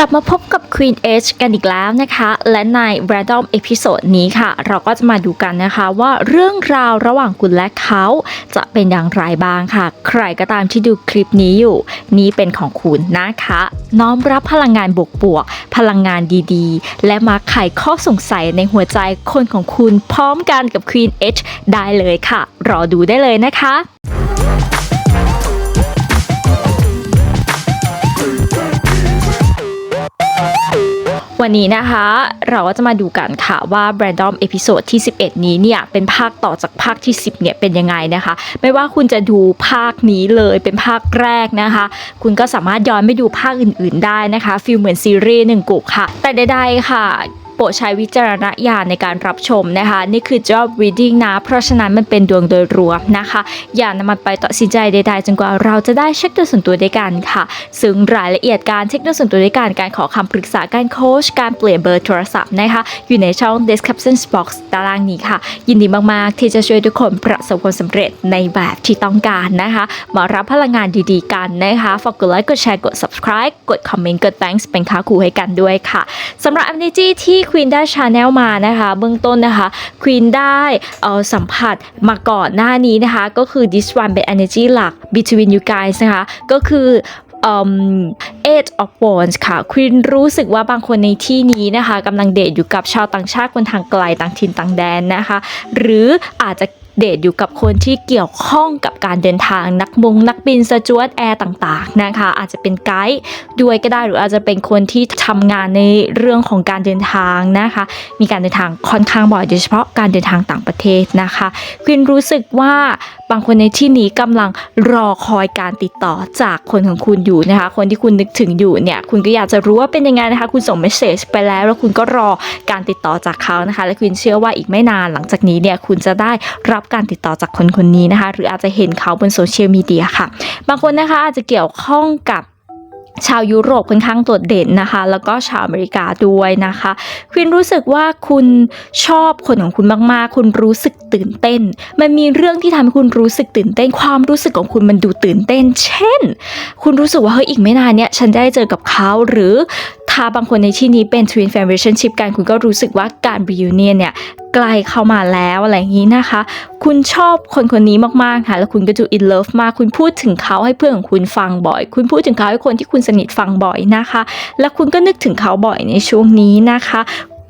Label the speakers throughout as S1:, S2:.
S1: ลับมาพบกับ Queen H กันอีกแล้วนะคะ และใน Random Episode นี้ค่ะ เราก็จะมาดูกันนะคะว่าเรื่องราวระหว่างคุณและเขาจะเป็นอย่างไรบ้างค่ะ ใครก็ตามที่ดูคลิปนี้อยู่ นี้เป็นของคุณนะคะ น้อมรับพลังงานบวกๆพลังงานดีๆ และมาไขข้อสงสัยในหัวใจคนของคุณพร้อมกันกับ Queen H ได้เลยค่ะ รอดูได้เลยนะคะ วันนี้นะคะเราก็จะมาดูกันค่ะว่า Random Episode ที่ 11 นี้เนี่ยเป็นภาคต่อจากภาคที่ 10เนี่ยเป็นยังไงนะคะ ไม่ว่าคุณจะดูภาคนี้เลยเป็นภาคแรกนะคะ คุณก็สามารถย้อนไปดูภาคอื่นๆได้นะคะฟีลเหมือนซีรีส์หนึ่งกุกค่ะ แต่ใดๆค่ะ ปรดใช้วิจารณญาณในการรับชมนะคะ นี่คือ job reading นะ เพราะฉะนั้นมันเป็นดวงโดยรวมนะคะ อย่านำมันไปตัดสินใจใดๆจนกว่าเราจะได้เช็คตัวส่วนตัวด้วยกันค่ะ ซึ่งรายละเอียดการเช็คตัวส่วนตัวด้วยกันการขอคำปรึกษาการโค้ชการเปลี่ยนเบอร์โทรศัพท์นะคะ อยู่ในช่อง description box ตารางนี้ค่ะ ยินดีมากๆ ที่จะช่วยทุกคนประสบความสำเร็จในแบบที่ต้องการนะคะ มารับพลังงานดีๆกันนะคะฝากกดไลค์กดแชร์กด subscribe กดคอมเมนต์กด thanks เป็นค่าครูให้กันด้วยค่ะสำหรับ energy ที่ควีนได้ชาแนลมานะคะ เบื้องต้นนะคะควีนได้เอ่อสัมผัสมาก่อนหน้านี้นะคะ ก็คือ this one เป็น energy หลัก between you guys นะคะ ก็คือ um, eight of wands ค่ะควีนรู้สึกว่าบางคนในที่นี้นะคะกำลังเดทอยู่กับชาวต่างชาติคนทางไกลต่างถิ่นต่างแดนนะคะ หรืออาจจะ เดทอยู่กับคนที่เกี่ยวข้องกับการเดินทางนักมงนักบินสจวตแอร์ต่างๆนะคะ อาจจะเป็นไกด์ด้วยก็ได้หรืออาจจะเป็นคนที่ทำงานในเรื่องของการเดินทางนะคะ มีการเดินทางค่อนข้างบ่อยโดยเฉพาะการเดินทางต่างประเทศนะคะควีนรู้สึกว่าบางคนในที่นี้กำลังรอคอยการติดต่อจากคนของคุณอยู่นะคะ คนที่คุณนึกถึงอยู่เนี่ยคุณก็อยากจะรู้ว่าเป็นยังไงนะคะ คุณส่งเมสเซจไปแล้ว แล้วคุณก็รอการติดต่อจากเขานะคะ และคุณเชื่อว่าอีกไม่นานหลังจากนี้เนี่ยคุณจะได้รับับการติดต่อจากคนคนนี้นะคะ หรืออาจจะเห็นเขาบนโซเชียลมีเดียค่ะ บางคนนะคะอาจจะเกี่ยวข้องกับชาวยุโรปค่อนข้างโดดเด่นนะคะ แล้วก็ชาวอเมริกาด้วยนะคะควินรู้สึกว่าคุณชอบคนของคุณมากๆ คุณรู้สึกตื่นเต้น มันมีเรื่องที่ทำให้คุณรู้สึกตื่นเต้น ความรู้สึกของคุณมันดูตื่นเต้น เช่น คุณรู้สึกว่าเฮ้ยอีกไม่นานเนี้ยฉันได้เจอกับเขาหรือถ้าบางคนในที่นี้เป็น twin flame relationship กันคุณก็รู้สึกว่าการ reunion เนี่ย ใกล้เข้ามาแล้วอะไรอย่างนี้นะคะ คุณชอบคนคนนี้มากๆค่ะแล้วคุณก็จะ in love มากคุณพูดถึงเขาให้เพื่อนของคุณฟังบ่อย คุณพูดถึงเขาให้คนที่คุณสนิทฟังบ่อยนะคะ แล้วคุณก็นึกถึงเขาบ่อยในช่วงนี้นะคะ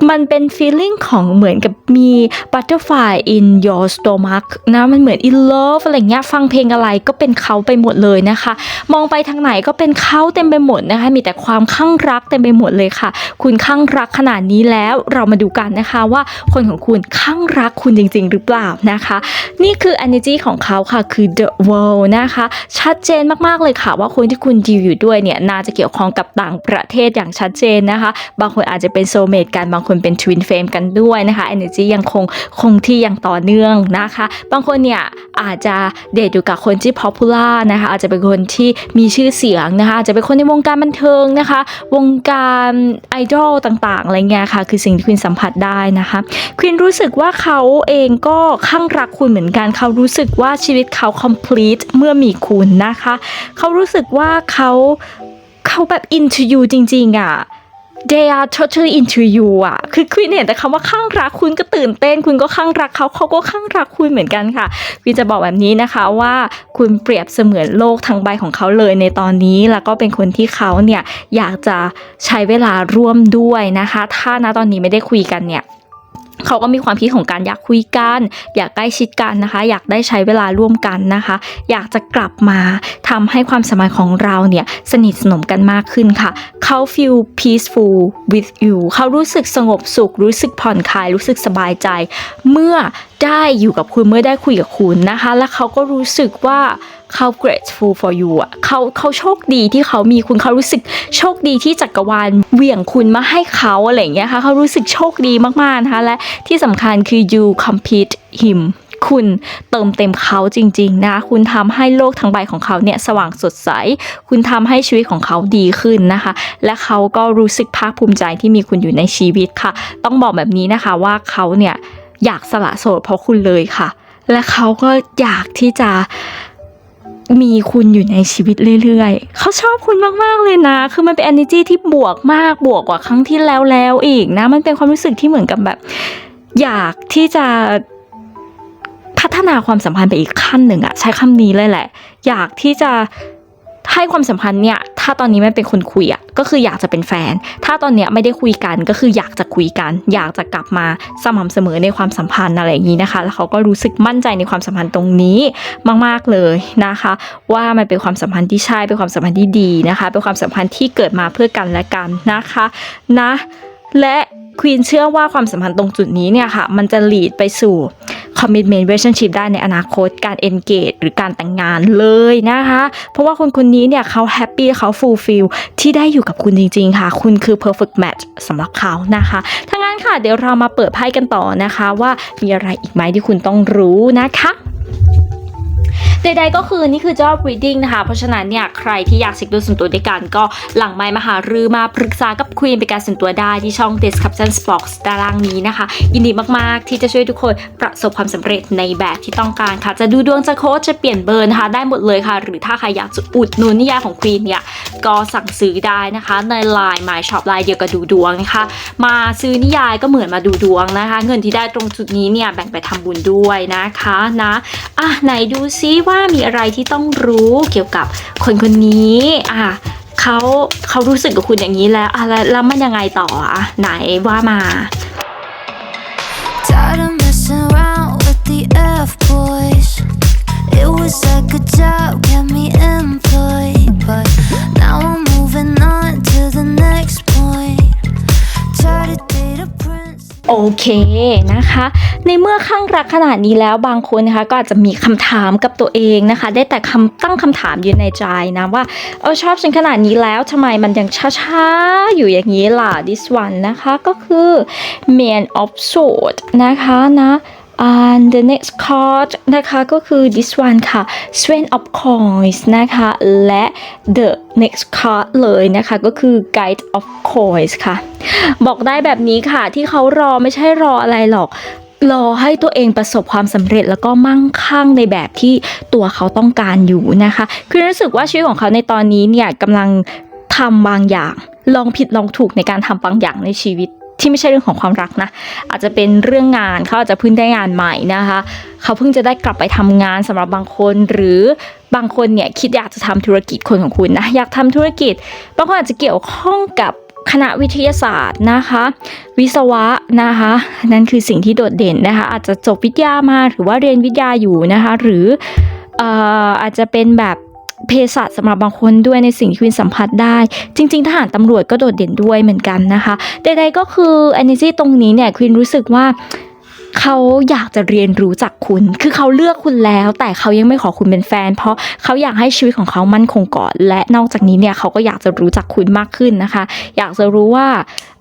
S1: มันเป็น feeling ของเหมือนกับมี butterfly in your stomach นะมันเหมือน in love อะไรเงี้ยฟังเพลงอะไรก็เป็นเขาไปหมดเลยนะคะ มองไปทางไหนก็เป็นเขาเต็มไปหมดนะคะ มีแต่ความข้างรักเต็มไปหมดเลยค่ะ คุณข้างรักขนาดนี้แล้วเรามาดูกันนะคะว่าคนของคุณข้างรักคุณจริง ๆ หรือเปล่านะคะ นี่คือ energy ของเขาค่ะคือ the world นะคะ ชัดเจนมากๆเลยค่ะ ว่าคนที่คุณดีลอยู่ด้วยเนี่ยน่าจะเกี่ยวข้องกับต่างประเทศอย่างชัดเจนนะคะ บางคนอาจจะเป็นโซเมตกันบางคนคนเป็น twin flame กันด้วยนะคะ energy ยังคงคงที่อย่างต่อเนื่องนะคะ บางคนเนี่ยอาจจะเดทอยู่กับคนที่ popular นะคะ อาจจะเป็นคนที่มีชื่อเสียงนะคะอาจจะเป็นคนในวงการบันเทิงนะคะ วงการไอดอลต่างๆอะไรเงี้ยค่ะ คือสิ่งที่คุณสัมผัสได้นะคะควินรู้สึกว่าเขาเองก็ข้างรักคุณเหมือนกัน เขารู้สึกว่าชีวิตเขา complete เมื่อมีคุณนะคะ เขารู้สึกว่าเขาเขาแบบ into you จริงๆอะ they are totally into you อะ คือควินเห็นแต่คำว่าข้างรักคุณก็ตื่นเต้น คุณก็ข้างรักเขาเขาก็ข้างรักคุณเหมือนกันค่ะควินจะบอกแบบนี้นะคะว่าคุณเปรียบเสมือนโลกทั้งใบของเขาเลยในตอนนี้ แล้วก็เป็นคนที่เขาเนี่ยอยากจะใช้เวลาร่วมด้วยนะคะ ถ้านะตอนนี้ไม่ได้คุยกันเนี่ย เขาก็มีความคิดของการอยากคุยกัน อยากใกล้ชิดกันนะคะ อยากได้ใช้เวลาร่วมกันนะคะ อยากจะกลับมาทำให้ความสัมพันธ์ของเราเนี่ยสนิทสนมกันมากขึ้นค่ะ เขา feel peaceful with you เขารู้สึกสงบสุข รู้สึกผ่อนคลาย รู้สึกสบายใจ เมื่อได้อยู่กับคุณ เมื่อได้คุยกับคุณนะคะ และเขาก็รู้สึกว่า เขา grateful for you อะเขาเขาโชคดีที่เขามีคุณเขารู้สึกโชคดีที่จักรวาลเหวี่ยงคุณมาให้เขาอะไรอย่างเงี้ยค่ะเขารู้สึกโชคดีมากๆนะคะและที่สำคัญคือ you complete him คุณเติมเต็มเขาจริง ๆ นะคะคุณทำให้โลกทั้งใบของเขาเนี่ยสว่างสดใส คุณทำให้ชีวิตของเขาดีขึ้นนะคะ และเขาก็รู้สึกภาคภูมิใจที่มีคุณอยู่ในชีวิตค่ะ ต้องบอกแบบนี้นะคะว่าเขาเนี่ยอยากสละโสดเพราะคุณเลยค่ะ และเขาก็อยากที่จะ มีคุณอยู่ในชีวิตเรื่อยๆ เขาชอบคุณมากๆเลยนะ คือมันเป็น energy ที่บวกมากบวกกว่าครั้งที่แล้วแล้วอีกนะ มันเป็นความรู้สึกที่เหมือนกับแบบ อยากที่จะพัฒนาความสัมพันธ์ไปอีกขั้นหนึ่งอะใช้คำนี้เลยแหละ อยากที่จะ ให้ความสัมพันธ์เนี่ย ถ้าตอนนี้ไม่เป็นคนคุยอะก็คืออยากจะเป็นแฟน ถ้าตอนเนี้ยไม่ได้คุยกันก็คืออยากจะคุยกัน อยากจะกลับมาสม่ำเสมอในความสัมพันธ์อะไรอย่างนี้นะคะ แล้วเขาก็รู้สึกมั่นใจในความสัมพันธ์ตรงนี้มาก ๆเลยนะคะ ว่ามันเป็นความสัมพันธ์ที่ใช่เป็นความสัมพันธ์ที่ดีนะคะ เป็นความสัมพันธ์ที่เกิดมาเพื่อกันและกันนะคะนะ และ ควีนเชื่อว่าความสัมพันธ์ตรงจุดนี้เนี่ยค่ะ มันจะ lead ไปสู่ commitment relationship ได้ในอนาคตการ engage หรือการแต่งงานเลยนะคะ เพราะว่าคนคนนี้เนี่ยเขา happy เขา fulfill ที่ได้อยู่กับคุณจริง ๆ ค่ะ คุณคือ perfect match สำหรับเขานะคะถ้างั้นค่ะ เดี๋ยวเรามาเปิดไพ่กันต่อนะคะ ว่ามีอะไรอีกไหมที่คุณต้องรู้นะคะ ใดๆก็คือนี่คือ job reading นะคะ เพราะฉะนั้นเนี่ยใครที่อยากเช็คดูส่วนตัวด้วยกันก็หลังไมค์มาหารือมาปรึกษากับควีนเป็นการส่วนตัวได้ที่ช่อง description box ตารางนี้นะคะ ยินดีมากๆ ที่จะช่วยทุกคนประสบความสำเร็จในแบบที่ต้องการค่ะ จะดูดวงจะโค้ชจะเปลี่ยนเบอร์นะคะ ได้หมดเลยค่ะ หรือถ้าใครอยากจะอุดหนุนนิยายของควีนเนี่ยก็สั่งซื้อได้นะคะ ใน Line My Shop Line เดียวกับดูดวงนะคะ มาซื้อนิยายก็เหมือนมาดูดวงนะคะ เงินที่ได้ตรงจุดนี้เนี่ยแบ่งไปทำบุญด้วยนะคะนะอะไหนดูซิว่าว่ามีอะไรที่ต้องรู้เกี่ยวกับคนคนนี้อะเขาเขารู้สึกกับคุณอย่างนี้แล้วอะแล้วแล้วมันยังไงต่ออะไหนว่ามา
S2: Tired of messing around with the F boys. It was like a job, kept me employed.
S1: โอเคนะคะ ในเมื่อข้างรักขนาดนี้แล้วบางคนนะคะก็อาจจะมีคำถามกับตัวเองนะคะ ได้แต่คำตั้งคำถามอยู่ในใจนะว่าเออชอบฉันขนาดนี้แล้วทำไมมันยังช้าๆ อยู่อย่างนี้ล่ะ this one นะคะก็คือ man of sword นะคะนะ and the next card นะคะก็คือ this one ค่ะ Swan of Coins นะคะและ the next card เลยนะคะก็คือ Guide of Coins ค่ะ บอกได้แบบนี้ค่ะที่เขารอไม่ใช่รออะไรหรอกรอให้ตัวเองประสบความสำเร็จแล้วก็มั่งคั่งในแบบที่ตัวเขาต้องการอยู่นะคะ คือรู้สึกว่าชีวิตของเขาในตอนนี้เนี่ยกำลังทำบางอย่าง ลองผิดลองถูกในการทำบางอย่างในชีวิต ที่ไม่ใช่เรื่องของความรักนะ อาจจะเป็นเรื่องงานเขาอาจจะเพิ่งได้งานใหม่นะคะ เขาเพิ่งจะได้กลับไปทำงานสำหรับบางคนหรือบางคนเนี่ยคิดอยากจะทำธุรกิจคนของคุณนะอยากทำธุรกิจ บางคนอาจจะเกี่ยวข้องกับคณะวิทยาศาสตร์นะคะ วิศวะนะคะ นั่นคือสิ่งที่โดดเด่นนะคะ อาจจะจบวิทยามาหรือว่าเรียนวิทยาอยู่นะคะ หรืออออาจจะเป็นแบบ เภสัชสำหรับบางคนด้วยในสิ่งที่คุณสัมผัสได้ จริง ๆ ทหารตำรวจก็โดดเด่นด้วยเหมือนกันนะคะใดๆก็คือ energy ตรงนี้เนี่ยคุณรู้สึกว่าเขาอยากจะเรียนรู้จากคุณ คือเขาเลือกคุณแล้ว แต่เขายังไม่ขอคุณเป็นแฟน เพราะเขาอยากให้ชีวิตของเขามั่นคงก่อน และนอกจากนี้เนี่ยเขาก็อยากจะรู้จักคุณมากขึ้นนะคะ อยากจะรู้ว่า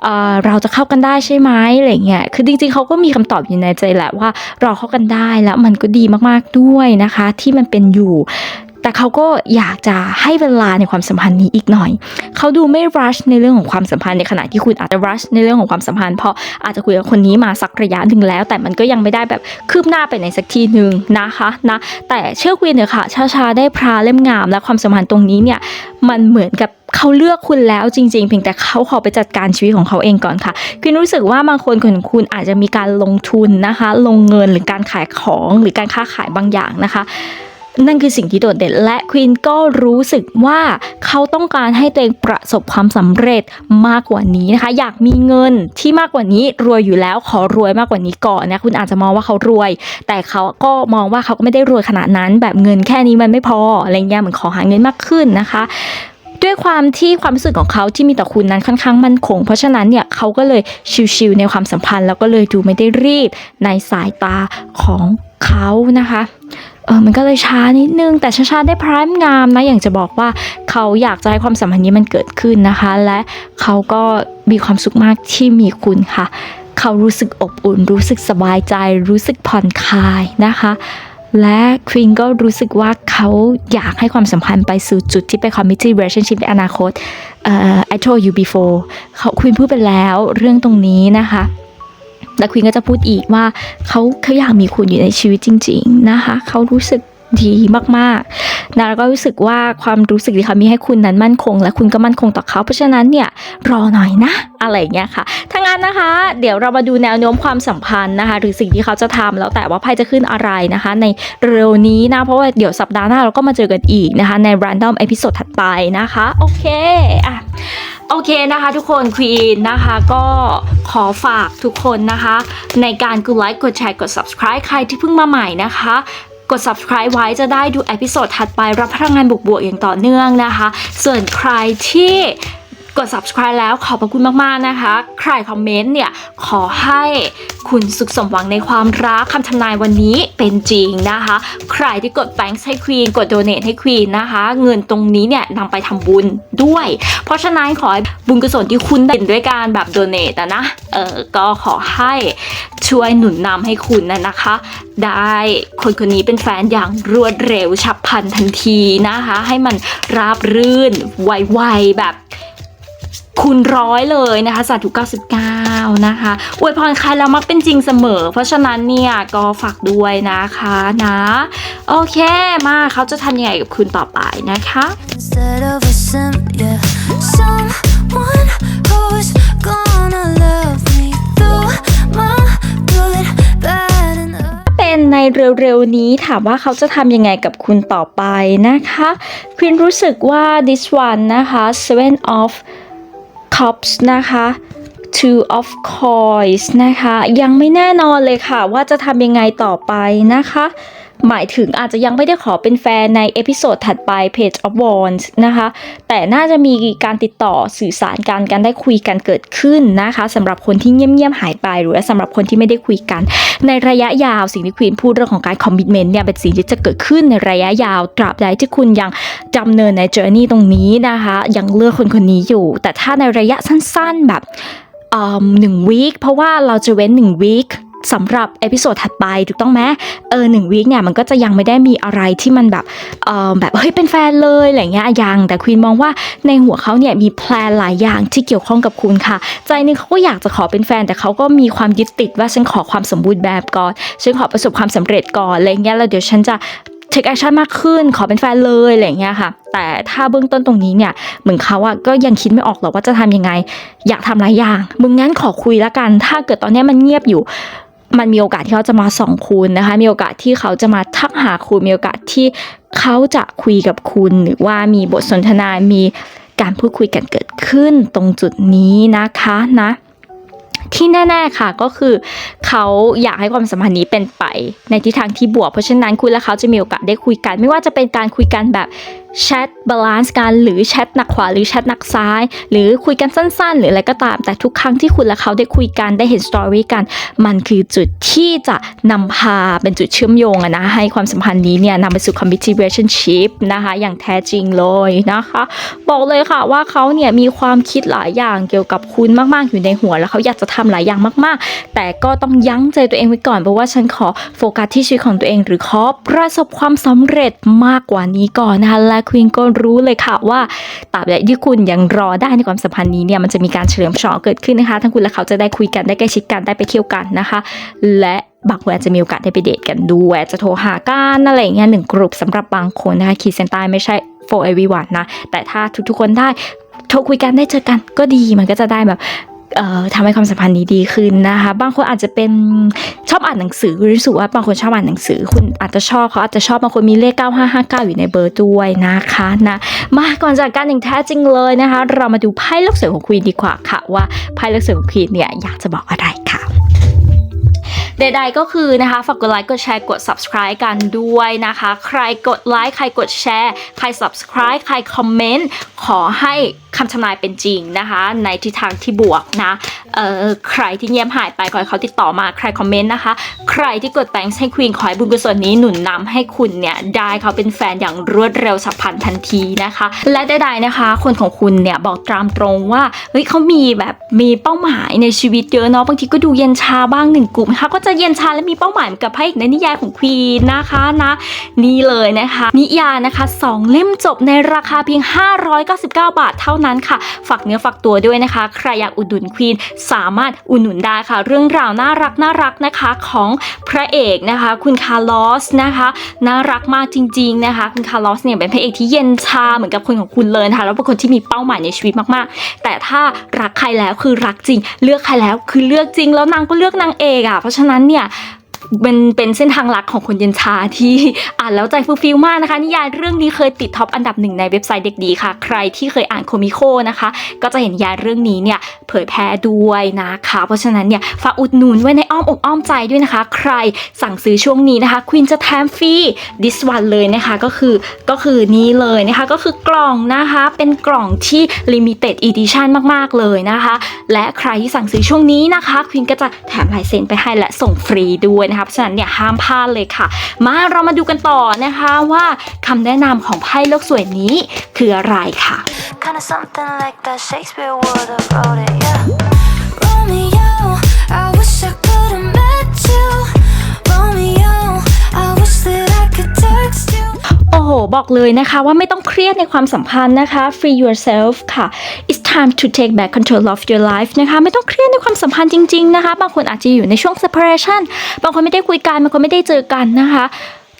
S1: เเราจะเข้ากันได้ใช่ไหมอะไรเงี้ย คือจริงๆเขาก็มีคำตอบอยู่ในใจแหละว่าเราเข้ากันได้แล้วมันก็ดีมากๆด้วยนะคะ ที่มันเป็นอยู่ แต่เขาก็อยากจะให้เวลาในความสัมพันธ์นี้อีกหน่อย เขาดูไม่รัชในเรื่องของความสัมพันธ์ในขณะที่คุณอาจจะรัชในเรื่องของความสัมพันธ์เพราะอาจจะคุยกับคนนี้มาสักระยะหนึ่งแล้ว แต่มันก็ยังไม่ได้แบบคืบหน้าไปไหนสักทีหนึ่งนะคะนะแต่เชื่อคุยเถอะค่ะชาๆได้พราเล่มงาม และความสัมพันธ์ตรงนี้เนี่ยมันเหมือนกับเขาเลือกคุณแล้วจริง ๆ เพียงแต่เขาขอไปจัดการชีวิตของเขาเองก่อนค่ะคือรู้สึกว่าบางคนของคุณอาจจะมีการลงทุนนะคะ ลงเงินหรือการขายของหรือการค้าขายบางอย่างนะคะ นั่นคือสิ่งที่โดดเด่นและควีนก็รู้สึกว่าเขาต้องการให้ตัวเองประสบความสำเร็จมากกว่านี้นะคะ อยากมีเงินที่มากกว่านี้รวยอยู่แล้วขอรวยมากกว่านี้ก่อนนะคุณอาจจะมองว่าเขารวย แต่เขาก็มองว่าเขาก็ไม่ได้รวยขนาดนั้น แบบเงินแค่นี้มันไม่พออะไรเงี้ยเหมือนขอหาเงินมากขึ้นนะคะด้วยความที่ความรู้สึกของเขาที่มีต่อคุณนั้นค่อนข้างมั่นคง เพราะฉะนั้นเนี่ยเขาก็เลยชิลๆในความสัมพันธ์ แล้วก็เลยดูไม่ได้รีบในสายตาของเขานะคะ เออมันก็เลยช้านิดนึง แต่ช้าๆได้พรายงามนะ อย่างจะบอกว่าเขาอยากจะให้ความสัมพันธ์นี้มันเกิดขึ้นนะคะ และเขาก็มีความสุขมากที่มีคุณค่ะ เขารู้สึกอบอุ่น รู้สึกสบายใจ รู้สึกผ่อนคลายนะคะ และควีนก็รู้สึกว่าเขาอยากให้ความสัมพันธ์ไปสู่จุดที่เป็น committed relationship ในอนาคตเอ่อ I told you before เขาควีนพูดไปแล้วเรื่องตรงนี้นะคะ และควีนก็จะพูดอีกว่าเขาเขาอยากมีคุณอยู่ในชีวิตจริง ๆนะคะ เขารู้สึกดีมากๆ นะแล้วก็รู้สึกว่าความรู้สึกที่เขามีให้คุณนั้นมั่นคง และคุณก็มั่นคงต่อเขา เพราะฉะนั้นเนี่ยรอหน่อยนะ อะไรเงี้ยค่ะถ้างั้นนะคะ เดี๋ยวเรามาดูแนวโน้มความสัมพันธ์นะคะ หรือสิ่งที่เขาจะทำแล้วแต่ว่าไพ่จะขึ้นอะไรนะคะ ในเร็วนี้นะเพราะว่าเดี๋ยวสัปดาห์หน้าเราก็มาเจอกันอีกนะคะ ใน random episode ถัดไปนะคะโอเคอะโอเคนะคะทุกคนควีนนะคะก็ขอฝากทุกคนนะคะ ในการกดไลค์กดแชร์กด subscribe ใครที่เพิ่งมาใหม่นะคะ กด subscribe ไว้จะได้ดูเอพิโซดถัดไปรับพลังงานบวกๆอย่างต่อเนื่องนะคะ ส่วนใครที่ กด subscribe แล้วขอบพระคุณมากๆนะคะ ใครคอมเมนต์เนี่ยขอให้คุณสุขสมหวังในความรักคำทำนายวันนี้เป็นจริงนะคะ ใครที่กด thanks ให้ควีนกด donate ให้ควีนนะคะ เงินตรงนี้เนี่ยนำไปทำบุญด้วย เพราะฉะนั้นขอให้บุญกุศลที่คุณได้ด้วยการแบบ donate อะนะเออก็ขอให้ช่วยหนุนนำให้คุณนะนะคะ ได้คนคนนี้เป็นแฟนอย่างรวดเร็วฉับพลันทันทีนะคะ ให้มันราบรื่นไวๆแบบ คูณร้อยเลยนะคะสาธุ99 นะคะอวยพรใครแล้วมักเป็นจริงเสมอ เพราะฉะนั้นเนี่ยก็ฝากด้วยนะคะนะ โอเคมาเขาจะทำยังไงกับคุณต่อไปนะคะ
S2: instead of a sim, yeah. Someone who's gonna love me through my good, bad, and ugly.
S1: เป็นในเร็วๆนี้ถามว่าเขาจะทำยังไงกับคุณต่อไปนะคะควินรู้สึกว่า this one นะคะ seven of cups นะคะ two of coins นะคะ ยังไม่แน่นอนเลยค่ะว่าจะทำยังไงต่อไปนะคะ หมายถึงอาจจะยังไม่ได้ขอเป็นแฟนในเอพิโซดถัดไป Page of Wands นะคะ แต่น่าจะมีการติดต่อสื่อสารกันการได้คุยกันเกิดขึ้นนะคะสำหรับคนที่เงียบๆหายไปหรือสำหรับคนที่ไม่ได้คุยกัน ในระยะยาวสิ่งที่ควีนพูดเรื่องของการคอมมิ t เมนต์เนี่ยเป็นสิ่งที่จะเกิดขึ้นในระยะยาวตราบใดที่คุณยังดำเนินในเจอร์นี่ตรงนี้นะคะ ยังเลือกคนคนนี้อยู่ แต่ถ้าในระยะสั้นๆแบบอ่าหนึ่งวีคเพราะว่าเราจะเว้นหนึ่งวีค สำหรับเอพิโซดถัดไปถูกต้องไหมเออหนึ่งวีคเนี่ยมันก็จะยังไม่ได้มีอะไรที่มันแบบเออแบบเฮ้ยเป็นแฟนเลยอะไรเงี้ยยังแต่ควีนมองว่าในหัวเขาเนี่ยมีแพลนหลายอย่างที่เกี่ยวข้องกับคุณค่ะ ใจหนึงเขาก็อยากจะขอเป็นแฟนแต่เขาก็มีความยึดติดว่าฉันขอความสมบูรณ์แบบก่อนฉันขอประสบความสำเร็จก่อนอะไรเงี้ยแล้วเดี๋ยวฉันจะ take action มากขึ้น ขอเป็นแฟนเลยอะไรเงี้ยค่ะ แต่ถ้าเบื้องต้นตรงนี้เนี่ย เหมือนเขาอะก็ยังคิดไม่ออกหรอกว่าจะทำยังไง อยากทำหลายอย่างมึงงั้นขอคุยละกัน ถ้าเกิดตอนนี้มันเงียบอยู่ มันมีโอกาสที่เขาจะมาส่องคุณนะคะ มีโอกาสที่เขาจะมาทักหาคุณมีโอกาสที่เขาจะคุยกับคุณ หรือว่ามีบทสนทนามีการพูดคุยกันเกิดขึ้นตรงจุดนี้นะคะนะที่แน่ ๆ ค่ะก็คือ เขาอยากให้ความสัมพันธ์นี้เป็นไป ในทิศทางที่บวก เพราะฉะนั้นคุณและเขาจะมีโอกาสได้คุยกัน ไม่ว่าจะเป็นการคุยกันแบบแชทบาลานซ์กันหรือแชทหนักขวาหรือแชทหนักซ้าย หรือคุยกันสั้นๆ หรืออะไรก็ตาม แต่ทุกครั้งที่คุณและเขาได้คุยกันได้เห็นสตอรี่กัน มันคือจุดที่จะนำพาเป็นจุดเชื่อมโยงอะนะให้ความสัมพันธ์นี้เนี่ยนำไปสู่ committed relationship นะคะอย่างแท้จริงเลยนะคะ บอกเลยค่ะว่าเขาเนี่ยมีความคิดหลายอย่างเกี่ยวกับคุณมากๆอยู่ในหัวแล้วเขาอยากจะทำหลายอย่างมาก ๆ แต่ก็ต้องยั้งใจตัวเองไว้ก่อนเพราะว่าฉันขอโฟกัสที่ชีวิตของตัวเอง หรือขอประสบความสำเร็จมากกว่านี้ก่อนนะคะและควีนก็รู้เลยค่ะว่าตราบใดที่คุณยังรอได้ในความสัมพันธ์นี้เนี่ยมันจะมีการเฉลิมฉลองเกิดขึ้นนะคะ ทั้งคุณและเขาจะได้คุยกันได้ใกล้ชิดกันได้ไปเที่ยวกันนะคะ และบางคนอาจจะมีโอกาสได้ไปเดทกันด้วยจจะโทรหากันอะไรอย่างเงี้ยหนึ่งกลุ่มสำหรับบางคนนะคะขีดเส้นใต้ไม่ใช่ for everyone นะ แต่ถ้าทุกๆคนได้โทรคุยกันได้เจอกันก็ดีมันก็จะได้แบบ ทำให้ความสัมพันธ์นี้ดีขึ้นนะคะ บางคนอาจจะเป็นชอบอ่านหนังสือรู้สึกว่าบางคนชอบอ่านหนังสือ คุณอาจจะชอบเขาอาจจะชอบบางคนมีเลข 9559 อยู่ในเบอร์ด้วยนะคะนะมาก่อนจากการอย่างแท้จริงเลยนะคะ เรามาดูไพ่ลูกเสือของควีนดีกว่าค่ะว่าไพ่ลูกเสือของควีนเนี่ยอยากจะบอกอะไรค่ะใดๆก็คือนะคะฝากกดไลค์กดแชร์กด subscribe กันด้วยนะคะ ใครกดไลค์ใครกดแชร์ ใคร subscribe ใครคอมเมนต์ขอให้ คำทำนายเป็นจริงนะคะ ในทิศทางที่บวกนะเอ่อใครที่เงียบหายไปขอให้เขาติดต่อมาใครคอมเมนต์นะคะ ใครที่กด thanks ให้ควีนขอให้บุญกุศลนี้หนุนนำให้คุณเนี่ยได้เขาเป็นแฟนอย่างรวดเร็วฉับพลันทันทีนะคะ และใดๆนะคะ คนของคุณเนี่ยบอกตามตรงว่าเฮ้ยเขามีแบบมีเป้าหมายในชีวิตเยอะเนาะบางทีก็ดูเย็นชาบ้างหนึ่งกลุ่มนะคะก็จะเย็นชาและมีเป้าหมายเหมือนกับไพ่ในนิยายของควีนนะคะนะนี่เลยนะคะ นิยายนะคะสองเล่มจบในราคาเพียง 599 บาทเท่านั้นนั้นค่ะ ฝากเนื้อฝากตัวด้วยนะคะ ใครอยากอุดหนุนควีนสามารถอุดหนุนได้ค่ะ เรื่องราวน่ารักน่ารักนะคะของพระเอกนะคะ คุณคาร์ลอสนะคะน่ารักมากจริง ๆนะคะ คุณคาร์ลอสเนี่ยเป็นพระเอกที่เย็นชาเหมือนกับคนของคุณเลยนะคะแล้วเป็นคนที่มีเป้าหมายในชีวิตมากๆ แต่ถ้ารักใครแล้วคือรักจริง เลือกใครแล้วคือเลือกจริง แล้วนางก็เลือกนางเอกอะเพราะฉะนั้นเนี่ย เป็นเป็นเส้นทางลักของคนเย็นชาที่อ่านแล้วใจฟูฟิลมากนะคะ นิยายเรื่องนี้เคยติดท็อปอันดับหนึ่งในเว็บไซต์เด็กดีค่ะ ใครที่เคยอ่านโคมิโคนะคะ ก็จะเห็นนิยายเรื่องนี้เนี่ยเผยแพร่ด้วยนะคะ เพราะฉะนั้นเนี่ยฝากอุดหนุนไว้ในอ้อมอกอ้อมใจด้วยนะคะ ใครสั่งซื้อช่วงนี้นะคะควีนจะแถมฟรี this one เลยนะคะก็คือก็คือนี้เลยนะคะก็คือกล่องนะคะเป็นกล่องที่ limited edition มาก ๆ เลยนะคะ และใครที่สั่งซื้อช่วงนี้นะคะควีนก็จะแถมลายเซ็นไปให้และส่งฟรีด้วยนะคะเพราะฉะนั้นเนี่ยห้ามพลาดเลยค่ะ มาเรามาดูกันต่อนะคะว่าคำแนะนำของไพ่โลกสวยนี้คืออะไรค่ะ
S2: Kinda something like that Shakespeare would have wrote it, yeah. Romeo,
S1: โห บอกเลยนะคะว่าไม่ต้องเครียดในความสัมพันธ์นะคะ free yourself ค่ะ it's time to take back control of your life นะคะ ไม่ต้องเครียดในความสัมพันธ์จริง ๆ นะคะ บางคนอาจจะอยู่ในช่วง separation บางคนไม่ได้คุยกันบางคนไม่ได้เจอกันนะคะ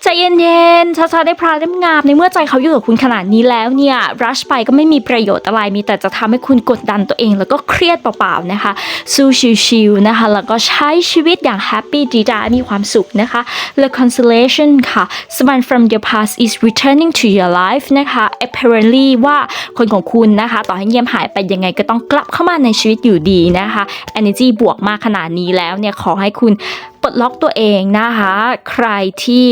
S1: ใจเย็นๆช้าๆได้พราเล่มงามในเมื่อใจเขาอยู่กับคุณขนาดนี้แล้วเนี่ย rush ไปก็ไม่มีประโยชน์อะไรมีแต่จะทำให้คุณกดดันตัวเอง แล้วก็เครียดเปล่าๆนะคะสู้ชิลๆนะคะ แล้วก็ใช้ชีวิตอย่าง happy ดีดามีความสุขนะคะและ consolation ค่ะ someone from your past is returning to your life นะคะ apparently ว่าคนของคุณนะคะ ต่อให้เงียบหายไปยังไงก็ต้องกลับเข้ามาในชีวิตอยู่ดีนะคะ energy บวกมากขนาดนี้แล้วเนี่ยขอให้คุณปลดล็อกตัวเองนะคะ ใครที่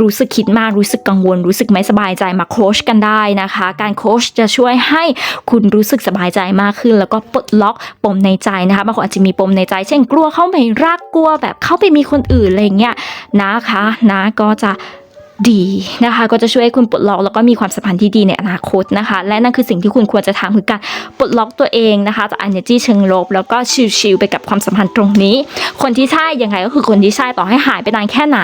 S1: รู้สึกคิดมากรู้สึกกังวล รู้สึกไม่สบายใจมาโคชกันได้นะคะ การโคชจะช่วยให้คุณรู้สึกสบายใจมากขึ้น แล้วก็ปลดล็อกปมในใจนะคะบางคนอาจจะมีปมในใจ เช่นกลัวเขาไปรักกลัวแบบเขาไปมีคนอื่นอะไรเงี้ยนะคะนะก็จะ ดีนะคะ ก็จะช่วยให้คุณปลดล็อกแล้วก็มีความสัมพันธ์ที่ดีในอนาคตนะคะ และนั่นคือสิ่งที่คุณควรจะทำคือการปลดล็อกตัวเองนะคะจาก energy เชิงลบแล้วก็ชิลๆไปกับความสัมพันธ์ตรงนี้ คนที่ใช่ยังไงก็คือคนที่ใช่ต่อให้หายไปนานแค่ไหน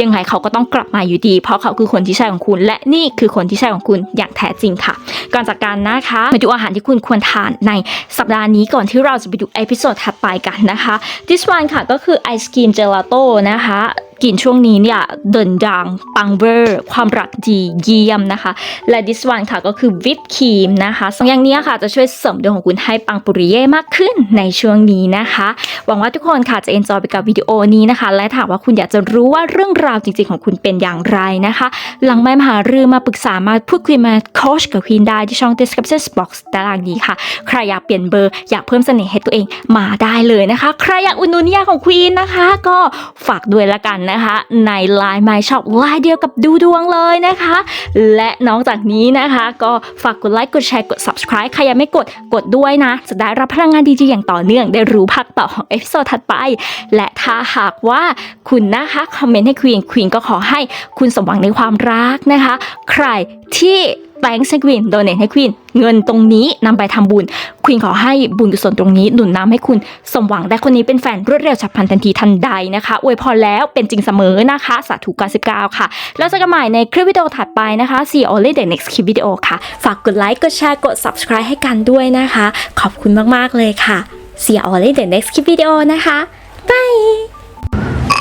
S1: ยังไงเขาก็ต้องกลับมาอยู่ดี เพราะเขาคือคนที่ใช่ของคุณ และนี่คือคนที่ใช่ของคุณอย่างแท้จริงค่ะ ก่อนจากการนะคะมาดูอาหารที่คุณควรทานในสัปดาห์นี้ก่อนที่เราจะไปดูเอพิโซดถัดไปกันนะคะ this one ค่ะก็คือไอศกรีมเจลาโต้นะคะ กินช่วงนี้เนี่ยเดินดังปังเวอร์ความรักดีเยี่ยมนะคะ และ this one ค่ะก็คือวิปครีมนะคะสองอย่างนี้ค่ะจะช่วยเสริมดวงของคุณให้ปังปุริเย่มากขึ้นในช่วงนี้นะคะ หวังว่าทุกคนค่ะจะ enjoy ไปกับวิดีโอนี้นะคะ และถามว่าคุณอยากจะรู้ว่าเรื่องราวจริงๆของคุณเป็นอย่างไรนะคะ หลังไม่มาหารือมาปรึกษามาพูดคุยมาโคชกับควีนได้ที่ช่อง description box ตารางนี้ค่ะ ใครอยากเปลี่ยนเบอร์อยากเพิ่มเสน่ห์ให้ตัวเองมาได้เลยนะคะ ใครอยากอุดหนุนนิยาของควีนนะคะ ก็ฝากด้วยละกันนะคะ ใน Line My Shop ไลน์เดียวกับดูดวงเลยนะคะ และนอกจากนี้นะคะ ก็ฝากกดไลค์กดแชร์กด subscribe ใครยังไม่กดกดด้วยนะ จะได้รับพลังงานดีๆอย่างต่อเนื่อง ได้รู้ภาคต่อของเอพิโซดถัดไป และถ้าหากว่าคุณนะคะคอมเมนต์ให้ควีนควีนก็ขอให้คุณสมหวังในความรักนะคะ ใครที่ แตงค์ให้ควีนโดเนทให้ควีนเงินตรงนี้นำไปทำบุญควีนขอให้บุญกุศลตรงนี้หนุนนำให้คุณสมหวังได้คนนี้เป็นแฟนรวดเร็วฉับพลันทันทีทันใดนะคะอวยพรแล้วเป็นจริงเสมอนะคะ สาธุ99ค่ะ แล้วเจอกันใหม่ในคลิปวิดีโอถัดไปนะคะ see you only the next คลิปวิดีโอค่ะ ฝากกดไลค์กดแชร์กด subscribe ให้กันด้วยนะคะ ขอบคุณมากๆเลยค่ะ see you only the next คลิปวิดีโอนะคะ bye